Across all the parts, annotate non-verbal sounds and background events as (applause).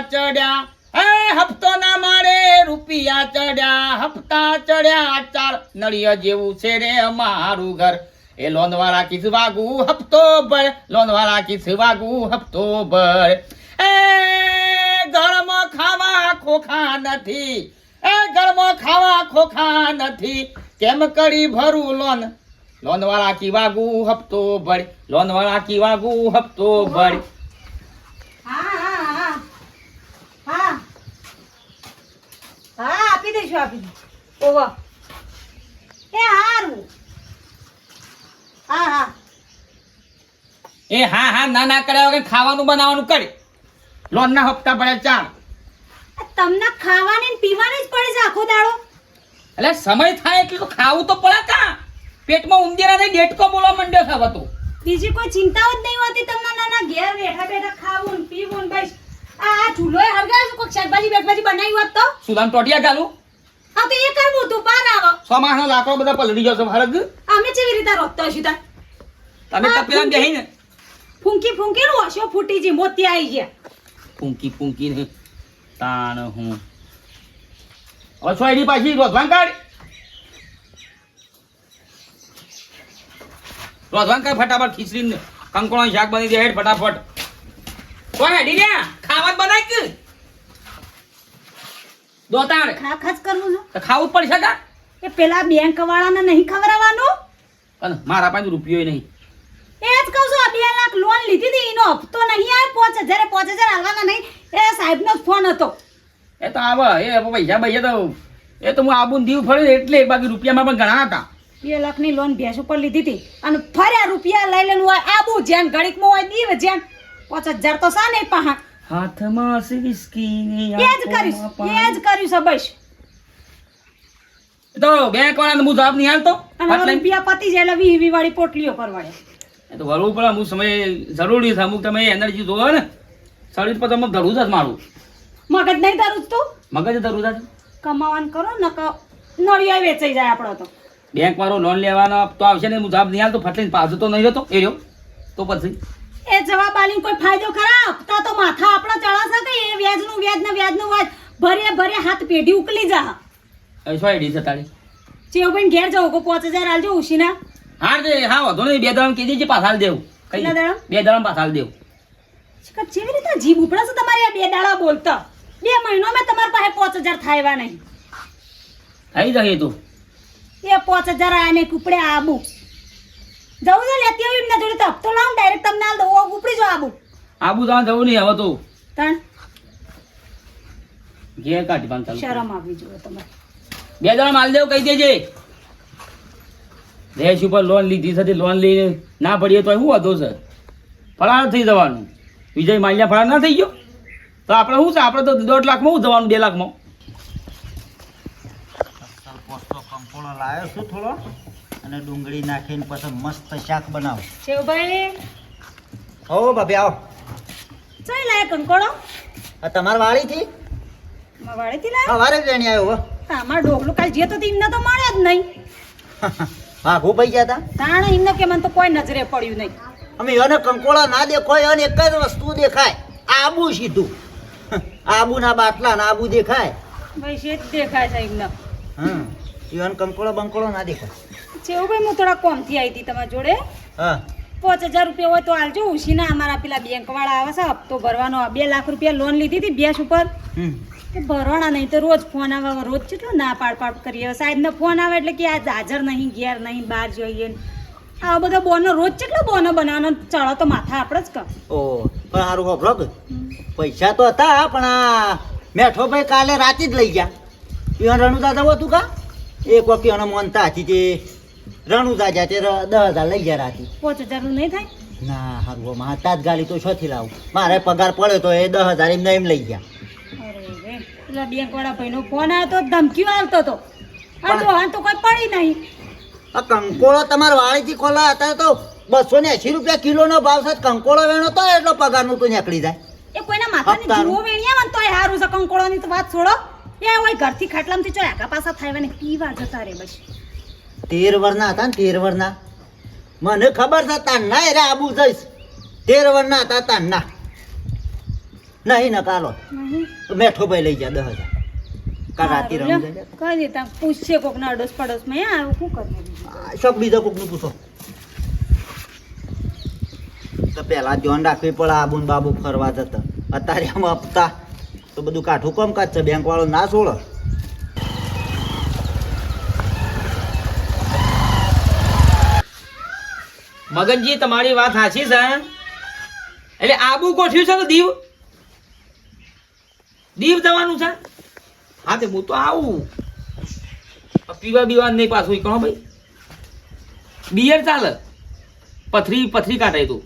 ચડ્યા. હે, હપ્તો ના મારે રૂપિયા ચડ્યા. હપ્તા ચડ્યા ચાર. નળિયા જેવું છે રે મારું ઘર. એ લોન વાળા કિસ વાગુ હપ્તો ભર. લોન વાળા કિસ વાગુ હપ્તો ભર. એ ઘરમાં ખાવા ખોખા નથી. એ ઘરમાં ખાવા ખોખા નથી. કેમ કરી ભરું લોન? લોન વાળા કી વાગુ હપ્તો ભર. લોન વાળા કી વાગુ હપ્તો ભર હા હા હા હા હા આપી દઈશું ઓવા. એ હારું. હા હા. એ હા હા ના ના કર્યા વગર ખાવાનું બનાવવાનું કરે. લોન ના હપ્તા પડે ચાર તમને ખાવાની ને પીવાની જ પડે છે આખો દાડો. એટલે સમય થાય એટલે ખાવું તો પડે કા? પેટમાં ઉંદીરા ને ડેટકો બોલવા માંડ્યો છે હવે તો. બીજી કોઈ ચિંતાઓ જ નહીં હોતી તમને નાના ઘેર બેઠા બેઠા ખાવું ને પીવું ને બસ. આ આ ચૂલો હરગાવ છે કોઈ શાકભાજી બેકભાજી બનાવી હોત તો? સુદાન ટોટિયા ચાલુ હા તો એ કરવું તું બાર આવો. સો માસનો લાકડો બધા પલળી જશે ફરક અમે કેવી રીતે રોકતો હશું તા તમે તપેલા બેહી ને. ફૂંકી ફૂંકી નું હશો ફૂટી જી મોતી આવી ગયા. ફૂંકી ફૂંકી ને તાણ હું. હવે સોયડી પાછી? રોધવાન કાઢ. રોધવાન કાઢ ફટાફટ ખીચડીને. કંકોળો શાક બની દે હેડ ફટાફટ. કોઈ હેડી ને ખાવા બનાવી દોતાણ. ખા ખાસ કરવું છું? તો ખાવું પડશે કા? એ પેલા બેંક વાળાને નહીં ખવડાવવાનું? અને મારા પાસે રૂપિયો નહીં. એ જ કહું છું આ બે લાખ લોન લીધી હતી એનો હપ્તો નહીં આવે પાંચ હજાર પાંચ હજાર આવવાના નહીં. એ સાહેબનો જ ફોન હતો. એ તો આવે એ પૈસા પૈસા તો એ તો હું આબુ દીવ ફર્યો એટલે બાકી રૂપિયામાં પણ ઘણા હતા. બે લાખની લોન ભેંસ ઉપર લીધી હતી. અને ફર્યા રૂપિયા લઈ લેલું હોય આબુ જ્યાં ઘડીકમાં હોય દીવ જ્યાં. પાંચ હજાર તો સા નહીં પહા હાથમાં સિસ્કી એ જ કર્યું એ જ કર્યું છે બસ. તો બેંક વાળાને હું જવાબ નહીં આવતો અને રૂપિયા પતી જાય એટલે વી વી વાળી પોટલીઓ પરવાડે એ તો વળવું પડે હું સમય જરૂરી છે. અમુક તમે એનર્જી જોવો ને શરીર પર તમે ધરું જ મારું. મગજ નહીં ધરું તું? મગજ ધરું છે. કમાવાન કરો ન નળિયા વેચાઈ જાય આપણો તો. બેંક વાળો લોન લેવાનો તો આવશે ને હું જવાબ નહીં આવતો ફટલીને પાછો તો નહીં જતો. એ રહ્યો. તો પછી. એ જવાબ આલીને કોઈ ફાયદો ખરા? હપ્તા તો માથા આપણા ચડાશે કે એ વ્યાજનું વ્યાજ ને વ્યાજનું વ્યાજ ભરે ભરે હાથ પેઢી ઉકલી જા. એ શું આઈડી છે તારી? ચેવભાઈ ઘેર જાવ કો પાંચ હજાર આલજો ઉશીના હા દે હા વધો નહીં બે દળમ કીધી છે પાછા હાલ દેવું. કઈ કેટલા દળમ? બે દળમ પાછા દેવ. જેવી રીતે જીભ ઉપડે છે તમારે આ બે દાડા બોલતા. બે મહિનો મેં તમારા પાસે પાંચ હજાર થાય એવા નહીં. થઈ જશે તું. એ પાંચ હજાર આને કુપડે આબુ. જવું છે લેતી આવી એમના જોડે તો હપ્તો લાવું ડાયરેક્ટ તમને આલ દઉં. ઉપડી જાઓ આબુ. આબુ જવા જવું નહીં હવે તો. તણ? ઘેર કાઢી બાંધ ચાલુ શરમ આવી જોઈએ તમારે. બે જણા માલ દેવ કહી દેજે. દેશ ઉપર લોન લીધી છે લોન લઈને ના પડીએ તો શું હતો સર ફરાર થઈ જવાનું. વિજય માલ્યા ફરાર ના થઈ ગયો? તો આપણે શું છે? આપણે તો દોઢ લાખમાં શું જવાનું બે લાખમાં? લાવ્યો છું થોડો. અને ડુંગળી નાખીને પછી મસ્ત શાક બનાવ. શિવભાઈ? હો ભાભી આવો. ચઈ લાય કંકોડો આ તમારા વાડીથી વાળીથી લાય? સવારે જ વેણી આવ્યો હો. અમાર ડોકલું કાલ જે તો એમને તો મળે જ નહીં. ભાગું ભાઈ ગયા હતા તાણે એમને કે મને તો કોઈ નજરે પડ્યું નહીં. અમે એને કંકોળા ના દેખાય અને એક જ વસ્તુ દેખાય. આબુ સીધું. (laughs) આબુના બાટલા ના આબુ દેખાય. ભાઈ શેત દેખાય છે એમને. હા ઈવન કંકોળો બંકોળો ના દેખાય. ચેવું હું થોડા કોમથી આવી હતી તમારા જોડે. હા. પાંચ હજાર રૂપિયા હોય તો હાલજો ઉશીના અમારા પેલા બેંક વાળા આવે છે હપ્તો ભરવાનો. બે લાખ રૂપિયા લોન લીધી હતી બેસ ઉપર. એ ભરવાના નહીં તો રોજ ફોન આવે. રોજ કેટલો ના પાડ પાડ કરીએ. સાહેબનો ફોન આવે એટલે કે આજ હાજર નહીં ઘેર નહીં બહાર જોઈએ. આ બધા બોનો રોજ કેટલો બોનો બનાવવાનો? ચડો તો માથા આપણે જ કર ઓ પણ સારું હોભળો પૈસા તો હતા પણ આ મેઠો ભાઈ કાલે રાતે જ લઈ ગયા. એ રણુદા દાદા હતું કા? એક વખત એને મોનતા હતી તે રણુદા જ્યાં તે દસ હજાર લઈ ગયા રાતે પાંચ હજારનું નહીં થાય? ના હારું માં તાત્કાલિક તો છથી લાવું. મારે પગાર પડ્યો તો એ દસ હજાર એમને એમ લઈ ગયા. પેલા બેંક વાળા ભાઈનો ફોન આવ્યો તો ધમકીઓ આવતો હતો. આ તો હા તો કોઈ પડી નહીં. આ કંકોળો તમારા વાળીથી ખોલા હતા તો બસો ને એસી રૂપિયા કિલોનો ભાવ છે કંકોળો વેણો તો એટલો પગારનું તું નીકળી જાય. એ કોઈના માથાની. જીવો વેણ્યા તો તોય હારું છે કંકોળોની તો વાત છોડો. એ હોય ઘરથી ખાટલામાંથી ચો આગા પાછા થાય ને પીવા જતા રે બસ. તેર વરના હતા ને તેર વરના. મને ખબર છે તાન ના એરે આબુ જઈશ. તેર વરના હતા તાન ના નહીં ને કાલો. મેઠો ભાઈ લઈ જા દસ હજાર. કાલ રાતે સારું, રમી લ્યો. જાય. કહી દેતા પૂછશે કોકના અડોસ યાર શું બીજું? કોકનું પૂછો. તો પેલા ધ્યાન રાખવી પડે આબુ બાબુ ફરવા જતા. અત્યારે આમ હપ્તા. તો બધું કાઠું કોમ કાચ છે બેંક વાળો ના છોડે. મગનજી, તમારી વાત સાચી છે. એટલે આબુ ગોઠવ્યું છે કે દીવ? દીવ જવાનું છે? હા, તે હું તો આવું. પીવા બીવા નહીં પાછું ઈ કહો ભાઈ. બિયર ચાલે. પથરી પથરી કાઢે તું.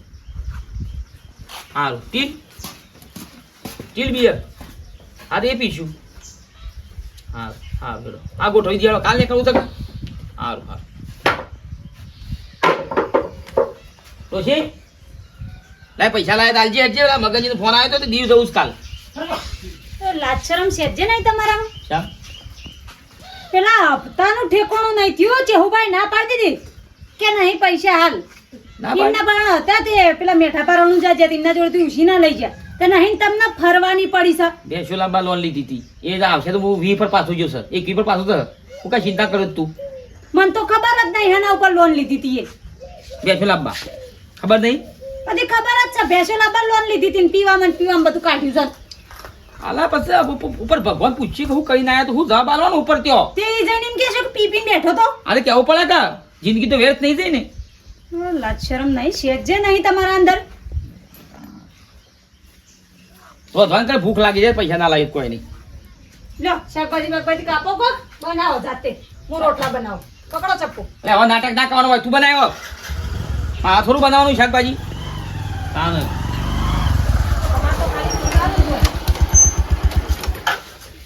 સારું ટીલ. Teal beer. હા, તે એ પીશું. હા હા, બેડો. આ ગોઠવી દે કાલ કરવું છે કે? સારું સારું ડોશી લાય પૈસા લાય દાલજી હજી પેલા મગનજીનો ફોન આવ્યો તો દીવ જવું કાલ. તો સેજે નહીં તમારામાં? શા? પેલા હપ્તાનું ઠેકાણું નહીં થયું ચેહુભાઈ ના પાડી દીધી? કે નહીં પૈસા હાલ? એમના બાણ હતા તે પેલા મેઠા પારણું જા જ્યાં એમના જોડેથી ઉછી ના લઈ જા. તે નહીં તમને ફરવાની પડી સર. બેસો લાંબા લોન લીધી હતી. એ જ આવશે તો હું વી પર પાછું જશે એક વી પર પાછું થશે. હું કઈ ચિંતા કરું તું. મને તો ખબર જ નહીં એના ઉપર લોન લીધી હતી એ. બેસો લાંબા. ખબર નહીં? બધી ખબર જ છે ભેંસો લાવવા લોન લીધી હતી પીવામાં પીવામાં બધું કાઢ્યું છે. આલા પછી ઉપર ભગવાન પૂછ્યું કે હું કરીને આવ્યા તો હું જવાબ આલવાનો ઉપર ત્યો? તે જઈને એમ કહે છે કે પી પીને બેઠો તો. અરે કેવું પડે કા? જિંદગી તો વ્યર્થ નહીં જાય ને. લાજ શરમ નહીં શેજે નહીં તમારા અંદર. રોધવાન કરે ભૂખ લાગી જાય પૈસા ના લાગે કોઈ નહીં. લો શાકભાજી બાકભાજી કાપો કોક. બનાવો જાતે. હું રોટલા બનાવું. પકડો ચપ્પુ. લે હવે નાટક ના કરવાનું હોય તું બનાવ્યો હા થોડું બનાવવાનું શાકભાજી? હા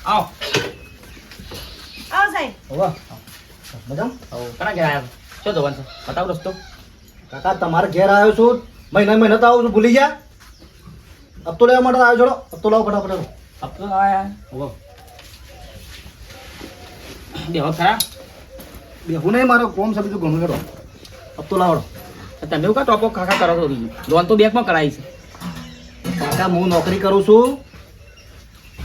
આવો. આવો સાહેબ. હોવા. મજામ? આવો. કણા ઘેર આવ્યા છો? ધોવાન છે? બતાવો રસ્તો. કાકા તમારે ઘેર આવ્યો છું. મહિના મહિના તો આવું છું. ભૂલી ગયા. હપ્તો લેવા માટે આવ્યો છોડો. હપ્તો લાવો ફટાફટ હપ્તો લાવ્યા? હોવા. બેહો ખરા. બેહું નહીં મારો. કોમ છે બીજું ઘણું કરો હપ્તો લાવડો. તમે કા ટોપો ખાખા કરો છો લોન તો બેંકમાં કરાવી છે. કાકા હું નોકરી કરું છું.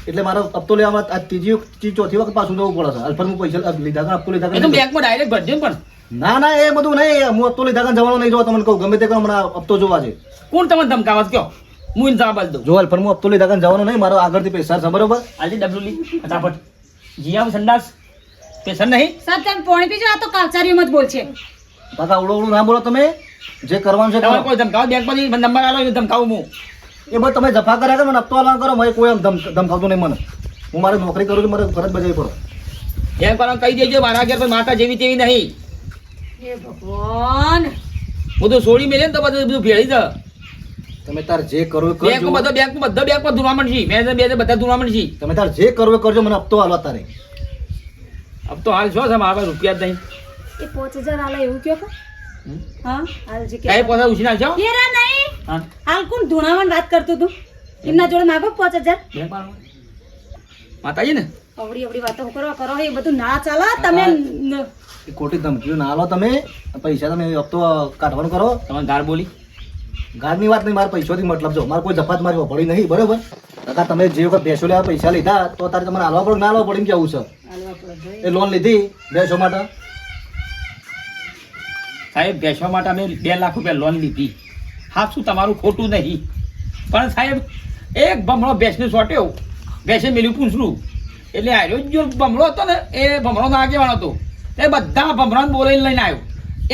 એટલે મારો હપ્તો લેવામાં આ ત્રીજી ત્રીજી ચોથી વખત પાછું જવું પડે છે. અલ્ફર હું પૈસા લીધા હતા હપ્તો લીધા હતા બેંકમાં ડાયરેક્ટ ભરજો પણ. ના ના એ બધું નહીં. હું હપ્તો લીધા જવાનો નહીં જોવા તમને કહું. ગમે તે કરો હમણાં હપ્તો જોવા છે કોણ તમને ધમકાવા કયો? હું ઇન્સાફ દઉં. જોવાલ પણ હું હપ્તો લીધા જવાનો નહીં મારો આગળથી પૈસા છે બરોબર? આજે ડબલું લી ફટાફટ. જીયા સંડાસ. પેસર નહીં? સર તમે પોણી પીજો આ તો કાલચારી મત બોલ છે કાકા ઉડો ઉડો ના બોલો તમે. જે કરવાનું છે તમારે કરો. કોઈ ધમકાવો? બેંકમાંથી મને નંબર આલો એ ધમકાવું હું. એ બધું તમે જફા કર્યા કરો મને હપ્તો આલા કરો મને કોઈ આમ ધમકાવતું નહીં મને. હું મારી નોકરી કરું છું મારે ફરજ બજાવી પડો એમ પણ કહી દેજો મારા ઘેર માતા જેવી તેવી નહીં. હે ભગવાન. બધું છોડી મેલે ને તો બધું બધું ભેળી જ તમે તાર જે કરવું એ બેંક બધો બેંક બધો બેંકમાં ધૂણવા મળશે મેં બે બધા ધૂણવા મળશે તમે તાર જે કરવું કરજો મને હપ્તો હાલવા તારે. હપ્તો હાલ છો છે મારા પાસે રૂપિયા જ નહીં. એ પાંચ હજાર આલે એવું કયો કે? હા? હાલ જે કઈ પોતા ઉછી હેરા નહીં. હાલ કોણ ધૂણાવાની વાત કરતું તું? એમના જોડે માગો પાંચ હજાર? બેંક વાળા માતાજી ને? અવડી અવડી વાતો કરવા કરો એ બધું ના ચાલે. તમે એ ખોટી ધમકીઓ ના લો તમે. પૈસા તમે હપ્તો કાઢવાનું કરો. તમારે ગાર બોલી. ગારની વાત નહીં મારે પૈસાથી મતલબ જો. મારે કોઈ જફાત મારી પડી નહીં બરોબર? કાકા તમે જે વખત ભેંસો લેવા પૈસા લીધા તો તારે તમારે હાલવા પડે ના હાલવા પડે એમ કેવું છે? એ લોન લીધી ભેંસો માટે. સાહેબ બેસવા માટે અમે બે લાખ રૂપિયા લોન લીધી. હા શું તમારું ખોટું નહીં. પણ સાહેબ એક ભમણો બેસને સોટ્યો. બેસે મેલ્યું પૂછડું. એટલે આવ્યો જો ભમણો હતો ને એ ભમણોનો આગેવાન હતો. એ બધા ભમણાને બોલાવીને લઈને આવ્યો.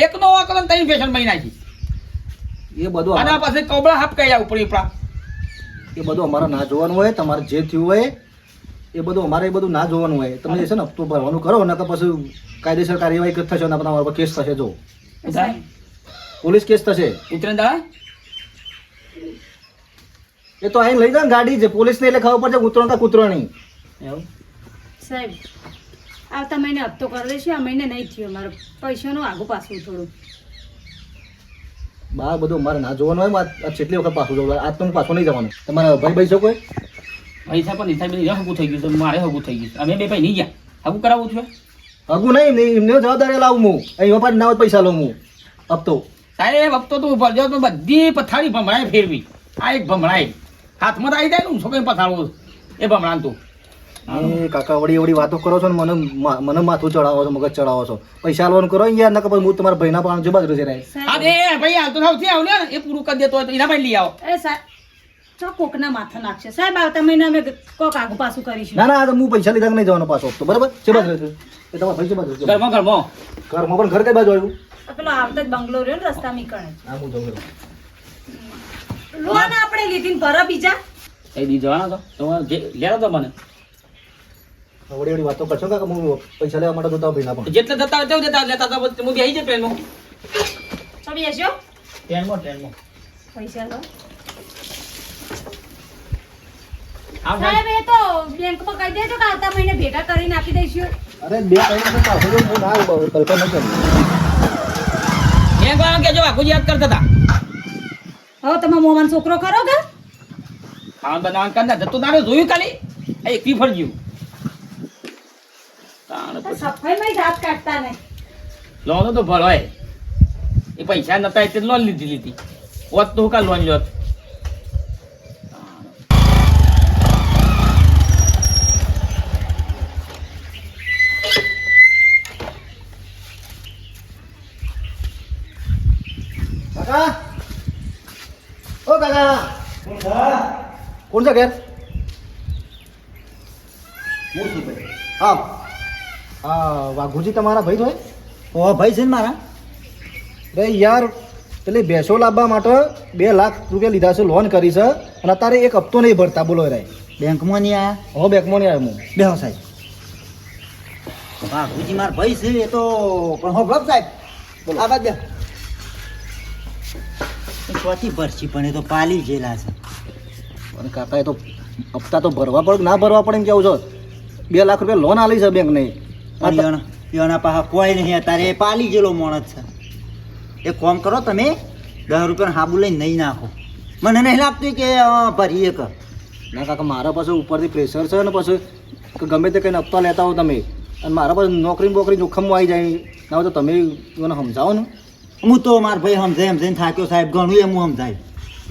એકનો આકલન તઈ ફેશન મહી નાખી. એ બધું આના પાસે કબડા હાફ કહી ઉપર પડી એ બધું અમારે ના જોવાનું હોય તમારે જે થયું હોય એ બધું અમારે એ બધું ના જોવાનું હોય. તમે છે ને હપ્તો ભરવાનું કરો ને તો પછી કાયદેસર કાર્યવાહી થશે ને તમારા પર કેસ થશે જો. પોલીસ કેસ થશે? ઉતરે દાદા એ તો અહીં લઈ ને ગાડી છે પોલીસને એટલે ખબર પડશે કૂતરો કા કૂતરો નહીં એવું? સાહેબ આવતા મહિને હપ્તો કરી દઈશું આ મહિને નહીં થયો મારે પૈસાનું આગું પાછું થોડું બહાર બધું મારે ના જોવાનું હોય આ- જેટલી વખત પાછું જવું આજ તો હું પાછું નહીં જવાનું. તમારા ભાઈ ભાઈ છો કોઈ પૈસા પણ નિશાબ હગું થઈ ગયું છે મારે હગું થઈ ગયું છે. અમે બે ભાઈ નહીં ગયા. હગું કરાવવું છે હગું નહીં એમને જવાબદારી લાવું હું. અહીં પાછી ના પૈસા લઉં હું. હપ્તો સાહેબ હપ્તો તું ભરજો તો બધી પથારી ભમણાય ફેરવી. આ એક ભમણાય હાથમાં આવી જાય ને હું છોકરી પથાડવું એ ભમણાન તું. એ કાકા વળી વળી વાતો કરો છો ને મને મને માથું ચડાવો છો મગજ ચડાવો છો. પૈસા આલવાનું કરો યાર નકર પછી હું તમારા ભાઈના પાણી જબા જ રહે અરે ભાઈ હાલ તો સૌથી આવ ને એ પૂરું કરી દેતો હોય તો એના ભાઈ લઈ આવો. એ સાહેબ ચો કોકના માથા નાખશે? સાહેબ આવતા મહિના અમે કોક આગુ પાછું કરીશું. ના ના હું પૈસા લીધા કે નહીં જવાનો પાછો. હપ્તો બરાબર? છે બાજુ રહેશે એ તમારા ભાઈ બાજુ? ઘરમાં ઘરમાં. ઘરમાં પણ ઘર કઈ બાજુ આવ્યું? આ પેલો આવતા જ બંગલો રહ્યો ને રસ્તા નીકળે હા હું જઉં લોન આપણે લીધી ને ભરા બીજા. એ દી જવાના તો. તમારે જે લેવા તો મને. ઓડી ઓડી વાતો કરશો કાકા હું પૈસા લેવા માટે જોતા ભીના પણ જેટલા થતા હોય તેવું દેતા લેતા તો હું બેસી જાય ટ્રેનમાં. ચો બેસ્યો ટ્રેનમાં ટ્રેનમાં. પૈસા લો આમ સાહેબ એ તો બેંકમાં કહી દેજો કે આવતા મહિને ભેગા કરીને આપી દઈશું. અરે બે કઈ પાછો જો હું ના આવ્યો, કલ્પના નથી કરી. બેંક વાળા કેજો આખું યાદ કરતા હતા. હવે તમે મોમાન છોકરો કરો કે? ખાવાનું બનાવવાનું કરતા તું તારે જોયું કાલી આ એકલી ફરજ્યું. સફાઈમાં દાંત કાઢતા નહીં લોન તો ભરાય. એ પૈસા નતા એટલે લોન લીધી લીધી. હોત તો હું કા લોન લ્યોત કાકા ઓ કાકા કોણ છે ઘેર? હું. ભાઈ હા હા વાઘુજી તમારા ભાઈ હોય? ઓ ભાઈ છે ને મારા? રે યાર પેલી ભેંસો લાવવા માટે બે લાખ રૂપિયા લીધા છે લોન કરી છે અને અત્યારે એક હપ્તો નહીં ભરતા બોલો રે બેંકમાં નહીં આવ્યા હો બેંકમાં નહીં આવ્યો હું. બેહો સાહેબ. વાઘુજી મારા ભાઈ છે એ તો પણ હો ભગ સાહેબ. બોલો. આ બાદ બે. ચોથી ભરસી પણ એ તો પાલી જેલા છે. અને કાકા એ તો હપ્તા તો ભરવા પડે ના ભરવા પડે એમ કેવું છો? બે લાખ રૂપિયા લોન આલી છે બેંક નહીં એના પાસે કોઈ નહીં અત્યારે એ પાલી જેલો માણસ છે. એ કોમ કરો તમે દસ રૂપિયા હાબુ લઈને નહીં નાખો. મને નહીં લાગતું કે અ, ભરીએ કર ના કાકા મારા પાસે ઉપરથી પ્રેશર છે ને પછી ગમે તે કંઈ હપ્તા લેતા હો તમે. અને મારા પાસે નોકરી બોકરી જોખમમાં આવી જાય. ના તો તમે મને સમજાવો ને. હું તો મારા ભાઈ સમજાય સમજાઈને થાક્યો સાહેબ ઘણું એમ હું સમજાય.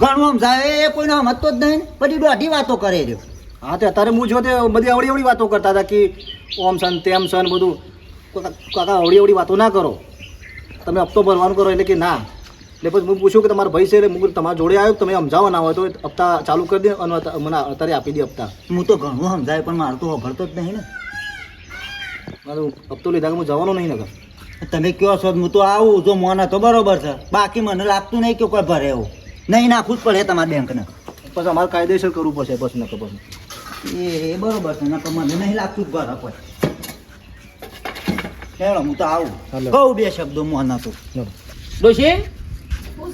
ઘણું સમજાય એ કોઈનો આમ હતો જ નહીં પછી દોઢી વાતો કરે રહ્યો. હા તે અત્યારે હું જો તે બધી અવળી અવળી વાતો કરતા હતા કે ઓમ સન તેમ સન બધું. કાકા અવળી અવળી વાતો ના કરો. તમે હપ્તો ભરવાનું કરો એટલે કે ના. એટલે પછી હું પૂછ્યું કે તમારા ભાઈ છે એટલે હું તમારા જોડે આવ્યો તમે સમજાવવા ના હોય તો હપ્તા ચાલુ કરી દે અને મને અત્યારે આપી દે હપ્તા. હું તો ઘણું સમજાય પણ મારે તો ખબરતો જ નહીં ને. મારે હપ્તો લીધા કે હું જવાનો નહીં નગર તમે કયો છો હું તો આવું જો મોને તો બરોબર છે. બાકી મને લાગતું નહીં કે કોઈ ભરે એવું. નહીં નાખવું જ પડે તમારા બેંકને. પછી અમારે કાયદેસર કરવું પડશે બસ ન ખબર એ બરોબર છે નકર મને નહીં લાગતું જ પડે હેડો હું તો આવું. કહું બે શબ્દો મોને તો ડોશી?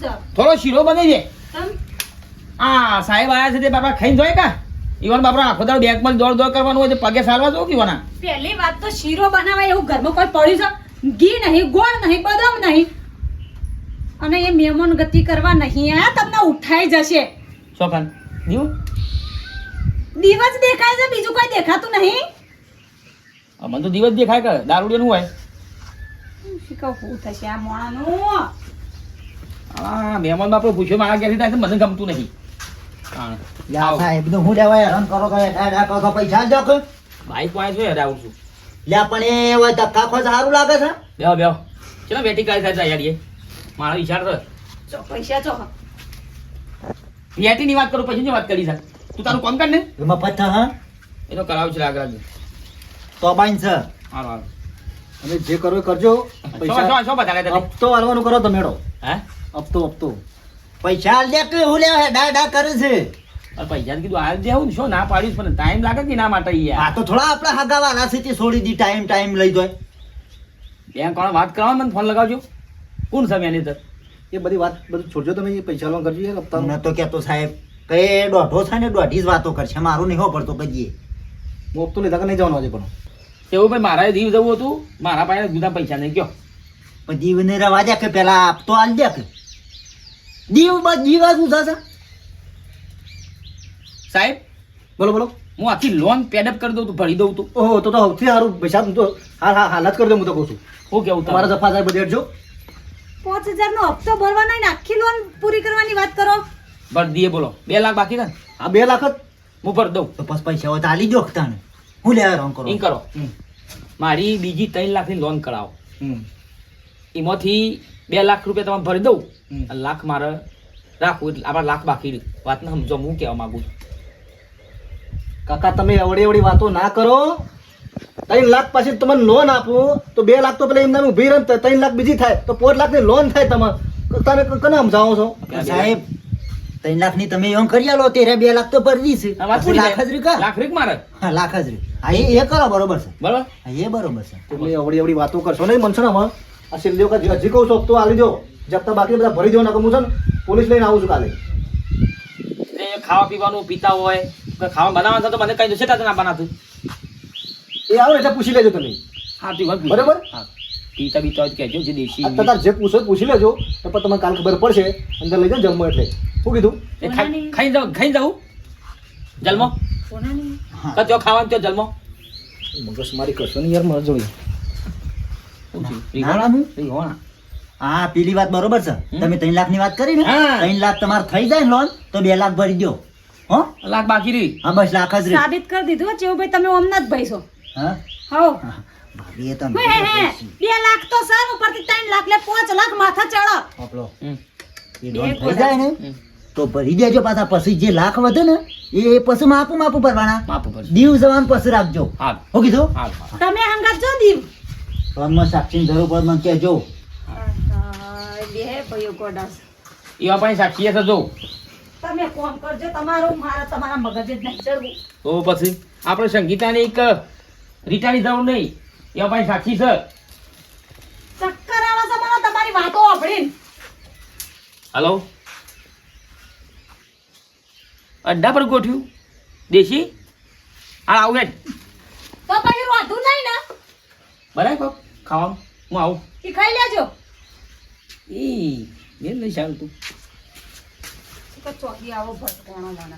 છે થોડો શીરો બની દે આ સાહેબ આયા છે તે બાપા ખાઈને જોય કા? ઈવન બાપરા આખો દાડો બેંકમાં દોડ દોડ કરવાનું હોય તો પગે સારવા જો કે ઈવના પહેલી વાત તો શીરો બનાવાય એવું ઘરમાં કોઈ પડ્યું છે? ઘી નહીં ગોળ નહીં બદામ નહીં. અને એ મહેમાન ગતિ કરવા નહીં આ તમને ઉઠાઈ જશે. ચોકન દીવું? દિવસ દેખાય છે બીજું કોઈ દેખાતું નહીં. મને તો દિવસ દેખાય કે દારૂડિયાનું હોય. શીખવ શું થશે આ મોણાનું. હા મહેમાન બાપો પૂછ્યો મારા ઘેરથી થાય મને ગમતું નહીં. હા લ્યા સાહેબનું હું લેવાય હેરાન કરો કે હેડા કરો પૈસા બાઈક વાય છે છું? લ્યા પણ એ હોય ધક્કા ખો સારું લાગે છે. બેહો બેહો. ચલો બેટી કાલ થાય તૈયારી મારો ઈશારો તો ચો પૈસા ચો ની વાત કરું પછી વાત કરી છે. તું તારું કામ કર ને. એમાં પથ્થા હા? એનો કરાવ છે આગળ તો બાઈન છે. હાલો હાલો અને જે કરો એ કરજો. પૈસા શું શું બતાવે હપ્તો હાલવાનું કરો તમે મેળો. હે? હપ્તો હપ્તો. પૈસા લે કે હું લેવા હેડા ડા કરે છે. અરે પૈસા કીધું આ જે હું શું ના પાડીશ પણ ટાઈમ લાગે કે ના માટે આ તો થોડા આપણા હગાવાના છે તે છોડી દી ટાઈમ ટાઈમ લઈ દો બેંક કોણ વાત કરવા મને ફોન લગાવજો. કોણ છે મેનેજર એ બધી વાત બધું છોડજો તમે એ પૈસા લોન કરજો યાર હપ્તા તમને તો કહેતો સાહેબ કે દોઢો છે ને દોઢી જ વાતો કરશે મારું નહીં પડતો કહીએ. હું હપ્તો લીધા કે નહીં જવાનું આજે પણ. એવું ભાઈ મારે દીવ જવું હતું મારા પાસે જુદા પૈસા નહીં ગયો. પણ દીવને રવા દે કે પેલા આપતો આલ દે કે. દીવ બસ જીવા શું થશે સાહેબ બોલો બોલો. હું આખી લોન પેડઅપ કરી દઉં તું ભરી દઉં તું. ઓહો તો તો સૌથી સારું. પૈસા હું તો હાલ હાલ હાલત જ કરી દઉં હું તો કહું છું. હું કેવું તમારા જફા સાહેબ બધે હેડજો પાંચ હજાર નો હપ્તો ભરવાનો ને આખી લોન પૂરી કરવાની વાત કરો. ભર દઈએ બોલો. બે લાખ બાકી છે ને? આ બે લાખ જ. હું ભર દઉં. તો પછી પૈસા હોય તો આલી જો તને હું લેવા રોંગ કરો? એમ કરો. હમ. મારી બીજી ત્રણ લાખની લોન કરાવો. હમ. એમાંથી બે લાખ રૂપિયા તમે ભરી દઉં. લાખ મારે રાખવું એટલે આપણા લાખ બાકી વાતને સમજો હું કહેવા માંગુ છું. કાકા તમે અવડી અવળી વાતો ના કરો. ત્રણ લાખ પાછી તમને લોન આપું તો બે લાખ તો પેલા એમના ઊભી રહે ત્રણ લાખ બીજી થાય તો પાંચ લાખની લોન થાય તમે તમે કને સમજાવો છો? સાહેબ ત્રણ લાખની તમે એમ કરી આલો તેરે બે લાખ તો ભરવી પૂરી લાખ જ થાય. લાખ રીક મારે? હા લાખ જ રી હા એ એ કરો બરોબર છે. બરાબર? એ બરોબર છે. તમે અવળી અવળી વાતો કરશો નહીં મનસો ને આમાં આ સિલ્લીઓ કા હજી કહું છો તો આલી દો જપ્તા બાકી બધા ભરી દો ના હું છે ને પોલીસ લઈને આવું છું કાલે. એ ખાવા પીવાનું પીતા હોય ખાવા બનાવવાનું તો મને કઈ દો છે ના બનાતું. એ આવે એટલે પૂછી લેજો તમે. હા તે વાત બરાબર? હા. પીતા બીતા કહેજો જે દેશી આ તમારે જે પૂછો પૂછી લેજો. તો પણ તમને કાલ ખબર પડશે. અંદર લઈ જાઓ જમવા એટલે. શું કીધું? એ ખાઈ ખાઈ જાઉં ખાઈ જાઉં જલમો. તો ત્યાં ખાવાનું તો જલમો? મગસ મારી કરશો ને યાર? નાણાંનું? રીંગણા? હા? પેલી વાત બરોબર છે? તમે ત્રણ લાખની વાત કરી ને હા. ત્રણ લાખ તમારે થઈ જાય ને લોન તો બે લાખ ભરી દો હો? લાખ બાકી રહી. હા બસ લાખ જ રહી. સાબિત કરી દીધું ચેવું ભાઈ તમે ઓમનાથ જ ભાઈ છો. હા? હો હા. ભાભી હે હે. બે લાખ તો સર ઉપરથી ત્રણ લાખ લે પાંચ લાખ માથા ચડો. આપણો એ લોન થઈ જાય ને તો ભરી દેજો પાછા. પછી જે લાખ વધે ને એ પછી માપું માપું ભરવાના. દીવ જવાનું પછી રાખજો. હો કીધું. તમે હંગાત જો દીવ. લોનમાં સાક્ષી જરૂર પડે મને કહેજો. બે ભાઈઓ ગોડા એવા પણ સાક્ષી હશે જો. તમે કોમ કરજો તમારું મારા તમારા મગજ જ નહીં ચડવું. તો પછી આપણે સંગીતાને એક રીટાની જરૂર નહીં. એ પણ સાક્ષી છે. ચક્કર આવે છે મને તમારી વાતો સાંભળીને હલો? અડ્ડા પર ગોઠ્યું. દેશી? હા આવું હેડ. તો પછી વાંધું નહીં ને. બરાબર કોક ખાવાનું. હું આવું. એ ખાઈ લેજો. ઈ મેં નહીં સારું તું ચોકી આવો ભટકોણો મને.